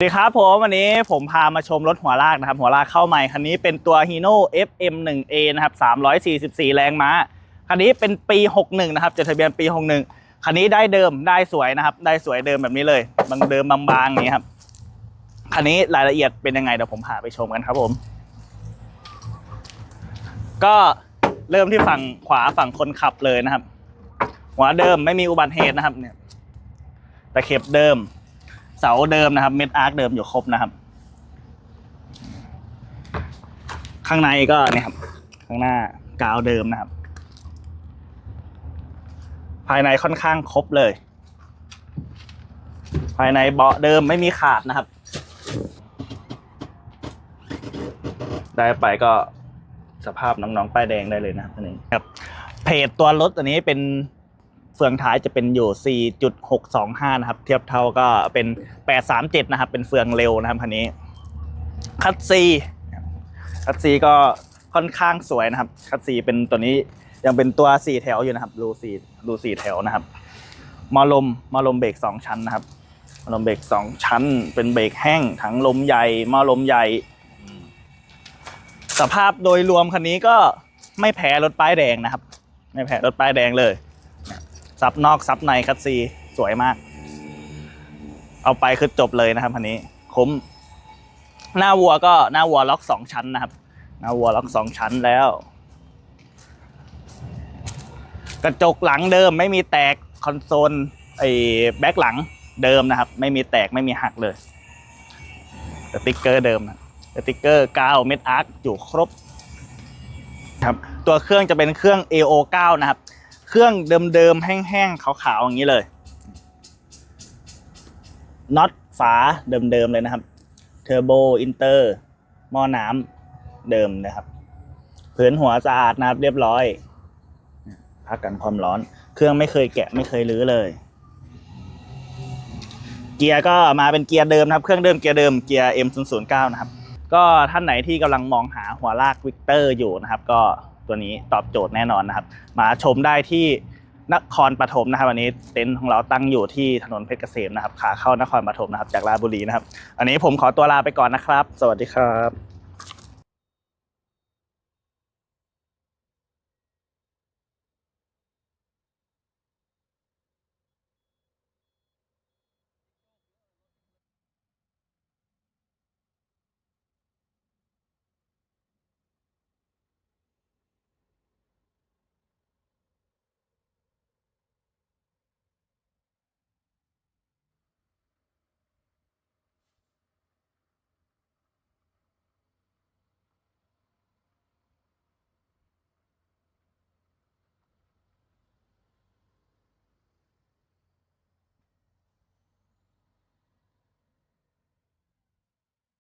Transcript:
สวัสดีครับผมวันนี้ผมพามาชมรถหัวลากนะครับ หัวลากเข้าใหม่คันนี้เป็นตัว Hino FM1A นะครับ344 แรงม้าคันนี้เป็นปี 61 นะครับจดทะเบียนปี 61 คันนี้ได้เดิมได้สวยนะครับ ได้สวยเดิมแบบนี้เลยบางเดิมบางๆอย่างนี้ครับคันนี้รายละเอียดเป็นยังไงเดี๋ยวผมพาไปชมกันครับผม ก็เริ่มที่ฝั่งขวาฝั่งคนขับเลยนะครับ หัวเดิมไม่มีอุบัติเหตุนะครับเนี่ยตะเข็บเดิม เสาเดิมนะครับ เม็ดอาร์คเดิมอยู่ครบนะครับ ข้างในก็เนี่ยครับ ข้างหน้ากาวเดิมนะครับ ภายในค่อนข้างครบเลย ภายในเบาะเดิมไม่มีขาดนะครับ ได้ไปก็สภาพน้องๆป้ายแดงได้เลยนะครับอันนี้ครับเพจตัวรถอันนี้เป็น ฟืองท้ายจะเป็นอยู่ 4.625 นะครับ เทียบเท่าก็เป็น 837 นะครับ เป็นเฟืองเร็วนะครับคันนี้ คัตซีคัตซีก็ค่อนข้างสวยนะครับ คัตซีเป็นตัวนี้ยังเป็นตัว 4 แถวอยู่นะครับรูสี่รูสี่แถวนะครับมอลมมอลมเบรกสองชั้นนะครับมอลมเบรกสองชั้น เป็นเบรกแห้งถังลมใหญ่มอลมใหญ่ สภาพโดยรวมคันนี้ก็ไม่แพ้รถป้ายแดงนะครับ ไม่แพ้รถป้ายแดงเลย ซับนอกซับในคัตซีสวยมาก เอาไปคือจบเลยนะครับคันนี้คุ้ม หน้าวัวก็หน้าวัวล็อกสองชั้นนะครับ หน้าวัวล็อกสองชั้นแล้ว กระจกหลังเดิมไม่มีแตกคอนโซลไอ้แบ็คหลังเดิมนะครับ ไม่มีแตกไม่มีหักเลยสติ๊กเกอร์เดิมนะสติ๊กเกอร์กาวเม็ดอาร์คอยู่ครบครับตัวเครื่องจะเป็นเครื่อง AO9 นะครับ เครื่องเดิมๆ แห้งๆ ขาวๆ อย่างนี้เลย น็อตฝาเดิมๆ เลยนะครับ เทอร์โบ อินเตอร์ หม้อน้ำเดิมนะครับพื้นหัวสะอาดนะครับเรียบร้อย พักกันความร้อน เครื่องไม่เคยแกะไม่เคยรื้อเลย เกียร์ก็มาเป็นเกียร์เดิมนะครับ เครื่องเดิมเกียร์เดิม เกียร์ M009 นะครับ ก็ท่านไหนที่กำลังมองหาหัวลากวิกเตอร์อยู่นะครับ ก็ ตัวนี้ตอบโจทย์แน่นอนนะครับ มาชมได้ที่นครปฐมนะครับ วันนี้เต็นท์ของเราตั้งอยู่ที่ถนนเพชรเกษมนะครับ ขาเข้านครปฐมนะครับ จากราชบุรีนะครับ อันนี้ผมขอตัวลาไปก่อนนะครับ สวัสดีครับ